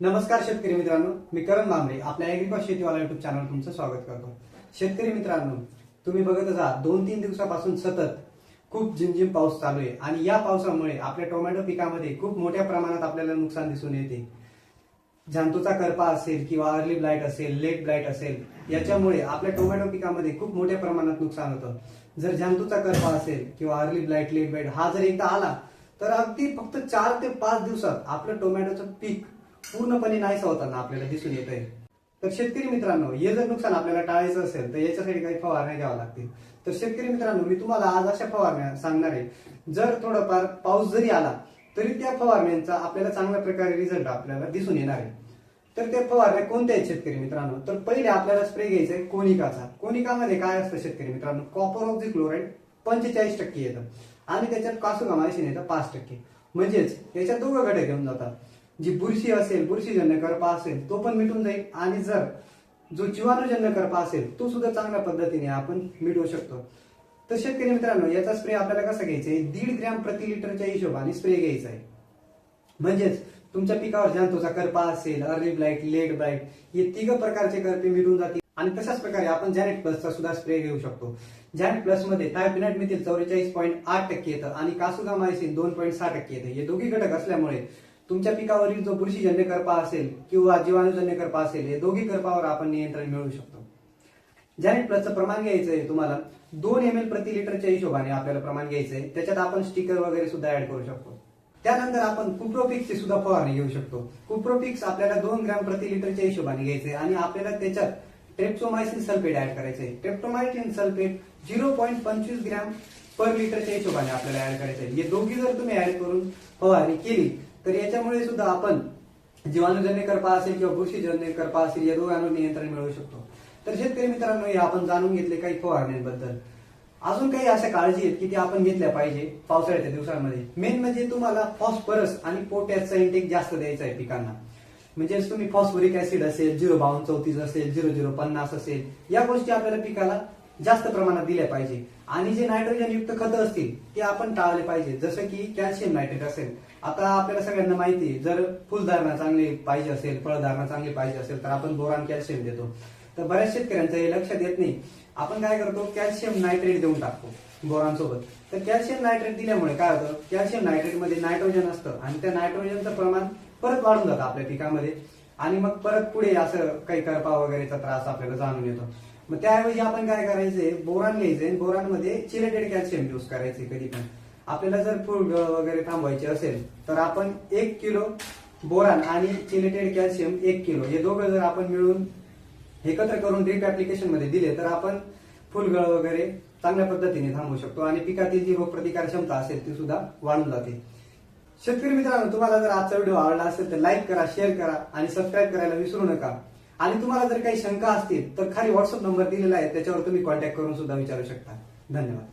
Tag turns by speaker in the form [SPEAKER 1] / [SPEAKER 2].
[SPEAKER 1] नमस्कार शेतकरी मित्रांनो मी करण मांबरे आपल्या ऍग्रिकॉस शेतीवाला युट्यूब चॅनल तुमचं स्वागत करतो. शेतकरी मित्रांनो तुम्ही बघतच आहात दोन तीन दिवसापासून सतत खूप झिमझिम पाऊस चालू आहे आणि या पावसामुळे आपल्या टोमॅटो पिकामध्ये खूप मोठ्या प्रमाणात आपल्याला नुकसान दिसून येते. जांतूचा करपा असेल किंवा अर्ली ब्लाइट असेल लेट ब्लाइट असेल याच्यामुळे आपल्या टोमॅटो पिकामध्ये खूप मोठ्या प्रमाणात नुकसान होतं. जर जांतूचा करपा असेल किंवा अर्ली ब्लाइट लेट ब्लाइट हा जर एकदा आला तर अगदी फक्त चार ते पाच दिवसात आपलं टोमॅटोचं पीक पूर्णपणे नाहीसा होताना आपल्याला दिसून येत आहे तर शेतकरी मित्रांनो हे जर नुकसान आपल्याला टाळायचं असेल तर याच्यासाठी काही फवारण्या घ्याव्या लागतील. तर शेतकरी मित्रांनो मी तुम्हाला आज अशा फवारण्या सांगणार आहे. जर थोडंफार पाऊस जरी आला तरी त्या फवारण्यांचा आपल्याला चांगल्या प्रकारे रिझल्ट आपल्याला दिसून येणार आहे. तर ते फवारण्या कोणत्या आहेत शेतकरी मित्रांनो? तर पहिले आपल्याला स्प्रे घ्यायचा आहे कोनिकाचा. कोनिकामध्ये काय असतं शेतकरी मित्रांनो? कॉपर ऑक्झी क्लोराईड पंचेचाळीस टक्के येतं. आणि त्याच्यात कासुगामायसिन येतं पाच टक्के. म्हणजेच याच्यात दोघं घटक घेऊन जातात. जी बुरशी असेल बुरशीजन्य करपा असेल तो पण मिटून जाईल. आणि जर जो जीवाणूजन्य करपा असेल तो सुद्धा चांगल्या पद्धतीने आपण मिटवू शकतो. तर शेतकरी मित्रांनो याचा स्प्रे आपल्याला कसा घ्यायचा आहे? दीड ग्रॅम प्रति लिटरच्या हिशोबाने स्प्रे घ्यायचा आहे. म्हणजेच तुमच्या पिकावर जंतूचा करपा असेल अर्ली ब्लाइट लेट ब्लाइट हे तिघ प्रकारचे करपे मिटून जातील. आणि तशाच प्रकारे आपण जॅनेट प्लसचा सुद्धा स्प्रे घेऊ शकतो. जॅनेट प्लसमध्ये थायपिनाट मिळतील चौवेचाळीस पॉईंट आठ टक्के येतं आणि कासुगामायसिन दोन पॉईंट सहा टक्के येतं. हे दोघी घटक असल्यामुळे तुमच्या पिकावरील जो बुरशीजन्य करपा असेल किंवा जीवाणूजन्य करपा असेल हे दोघी करपावर आपण नियंत्रण मिळवू शकतो. जॅनेट प्लसचं प्रमाण घ्यायचं आहे तुम्हाला दोन एम एल प्रति लिटरच्या हिशोबाने आपल्याला प्रमाण घ्यायचं आहे. त्याच्यात आपण स्टिकर वगैरे सुद्धा ऍड करू शकतो. त्यानंतर आपण कुप्रोपिक्सची सुद्धा फवारणी घेऊ शकतो. कुप्रोपिक्स आपल्याला दोन ग्रॅम प्रति लिटरच्या हिशोबाने घ्यायचे आणि आपल्याला त्याच्यात ट्रेप्टोमायसिन सल्फेट ऍड करायचे ट्रेप्टोमायसिन सल्फेट झिरो पॉईंट पंचवीस ग्रॅम पर लिटरच्या हिशोबाने आपल्याला ऍड करायचे हे दोघी जर तुम्ही ऍड करून फवारणी केली तर याच्यामुळे सुद्धा आपण जीवाणूजन्य करपा असेल किंवा बुरशीजन्य करपा असेल या रोगांवर नियंत्रण मिळवू शकतो. तर शेतकरी मित्रांनो हे आपण जाणून घेतले काही फवारण्यांबद्दल अजून काही अशा काळजी आहेत की त्या आपण घेतल्या पाहिजे पावसाळ्याच्या दिवसांमध्ये. मेन म्हणजे तुम्हाला फॉस्फरस आणि पोटॅशचा इंटेक जास्त द्यायचा आहे पिकांना. म्हणजे तुम्ही फॉस्फोरिक ऍसिड असेल झिरो बावन्न चौतीस असेल झिरो झिरो पन्नास असेल या गोष्टी आपल्याला पिकाला जास्त प्रमाणात दिल्या पाहिजे. आणि जे नायट्रोजन युक्त खतं असतील ते आपण टाळले पाहिजे. जसं की कॅल्शियम नायट्रेट असेल. आता आपल्याला सगळ्यांना माहिती आहे, जर फुलधारणा चांगली पाहिजे असेल फळधारणा चांगली पाहिजे असेल तर आपण बोरान कॅल्शियम देतो. तर बऱ्याच शेतकऱ्यांचं हे लक्षात येत नाही. आपण काय करतो? कॅल्शियम नायट्रेट देऊन टाकतो बोरान सोबत तर कॅल्शियम नायट्रेट दिल्यामुळे काय होतं? कॅल्शियम नायट्रेटमध्ये नायट्रोजन असतं. आणि त्या नायट्रोजनचं प्रमाण परत वाढून जातं आपल्या पिकामध्ये. आणि मग परत पुढे असं काही करपा वगैरेचा त्रास आपल्याला जाणून येतो. मग त्याऐवजी आपण काय करायचंय? बोरान घ्यायचंय बोरानमध्ये चिलेटेड कॅल्शियम यूज करायचे कधी पण. आपल्याला जर फुल वगैरे थांबवायचे असेल तर आपण एक किलो बोरान आणि चिलेटेड कॅल्शियम एक किलो हे दोघं जर आपण मिळून एकत्र करून ड्रीप ऍप्लिकेशनमध्ये दिले तर आपण फुलगळ वगैरे चांगल्या पद्धतीने थांबवू शकतो आणि पिकातील जी रोगप्रतिकार क्षमता असेल ती सुद्धा वाढून जाते. शेतकरी मित्रांनो तुम्हाला जर आजचा व्हिडिओ आवडला असेल तर लाईक करा शेअर करा आणि सबस्क्राईब करायला विसरू नका. आणि तुम्हाला जर काही शंका असतील तर खाली व्हॉट्सअप नंबर दिलेला आहे त्याच्यावर तुम्ही कॉन्टॅक्ट करून सुद्धा विचारू शकता. धन्यवाद.